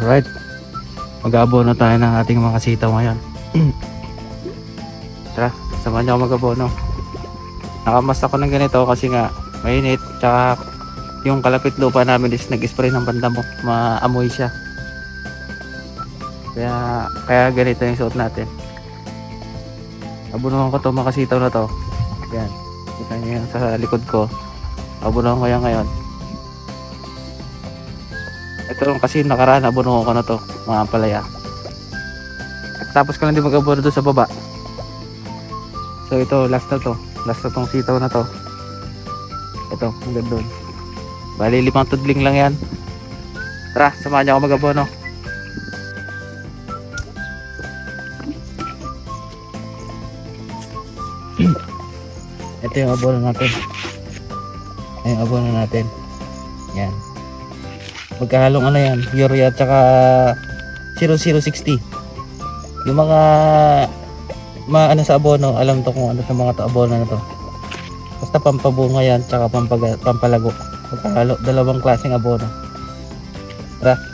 Alright. Mag-aabono tayo ng ating mga sitaw ngayon. Tara, samahan niyo ako mag-abono. Nakamas ako ng ganito kasi nga mainit. Tsaka yung kalapit lupa namin is nag-spray ng bandamo. Maamoy siya. Kaya, kaya ganito yung suot natin. Abunuhan ko to mga sitaw na to. Yan. Kita niyo yan sa likod ko. Abunuhan ko yan ngayon. Ito kasi nakaraan abunuhan ko na to. Mga palaya. At tapos ko lang din mag-abono doon sa baba. So ito, last na to. Last na tong sitaw na to. Ito, hanggang doon. Bali, limang tudling lang yan. Tara, samahan niyo ako mag-abono. Ito yung abono natin. Yung abono natin. Yan. Magkahalong ano yan, urea at saka 0060. Yung mga maano sa abono, alam to kung ano itong mga to abono na to. Basta pampabunga yan, tsaka pampaga, pampalago. Magkahalo, dalawang klaseng abono. Tara.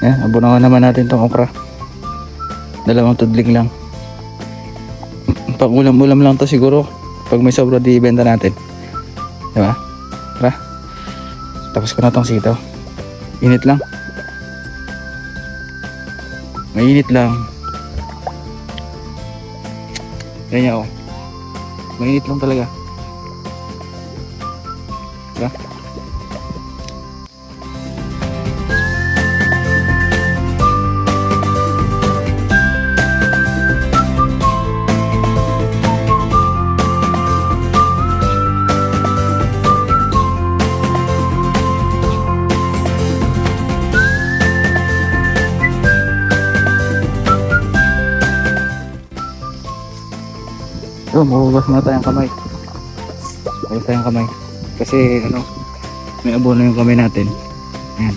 Yan, abunawan naman natin tong okra. Dalawang tudling lang. Pag ulam-ulam lang to siguro. Pag may sobra di ibenta natin. Diba? Tara. Tapos ko na tong sitaw. Init lang. Mainit lang. Ganyan oh. Mainit lang talaga. Diba? So, mahugas na tayong kamay. Mahugas tayong kamay. Kasi, ano, may abono yung kamay natin. Ayan.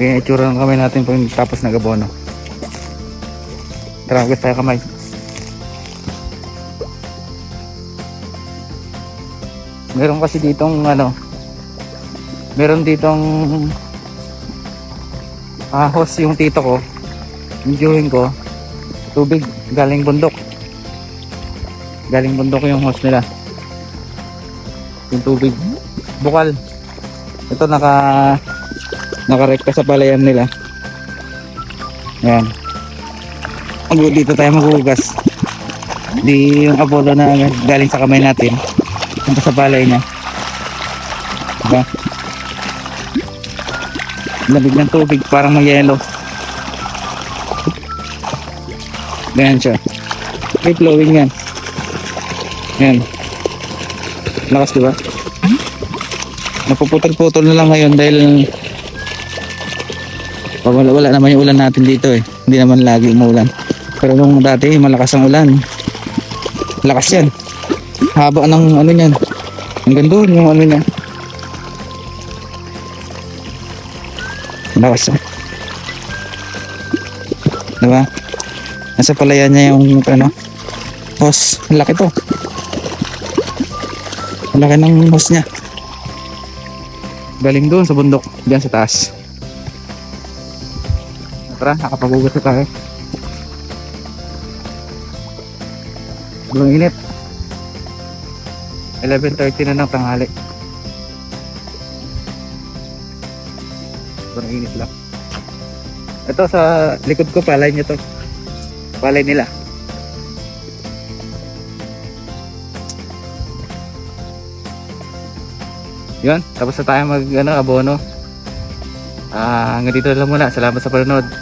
Kaya itsura ng kamay natin pag tapos nag-abono. Tara, hugas tayo kamay. Meron kasi ditong, ano, meron ditong ahos yung tito ko. Viewing ko, tubig. Galing bundok. Galing bundok yung hose nila. Yung tubig. Bukal. Ito naka nakarekta sa palayan nila. Yan dito tayo maghugas. Di yung apolo na galing sa kamay natin. Punta sa palay niya. Diba? Lamig ng tubig parang may Ganyan siya. May flowing yan. Yan. Lakas diba? Napuputol-putol na lang ngayon dahil oh, wala, wala naman yung ulan natin dito eh. Hindi naman lagi umuulan. Pero nung dati malakas ang ulan. Lakas yan. Haba ng ano yan. Hanggang doon yung ano niya. Lakas yan. Diba? Nasa palayan niya yung ano, hose. Ang laki to. Ang laki ng hose niya. Galing doon sa bundok, diyan sa taas. Tara, nakapagugas na tayo. Sobrang init. 11.30 na ng tanghali. Sobrang init lang. Ito sa likod ko, palay nyo to. Palay nila. Yun, tapos na tayo mag ano, abono. Ah, hanggang dito lang muna. Salamat sa panonood.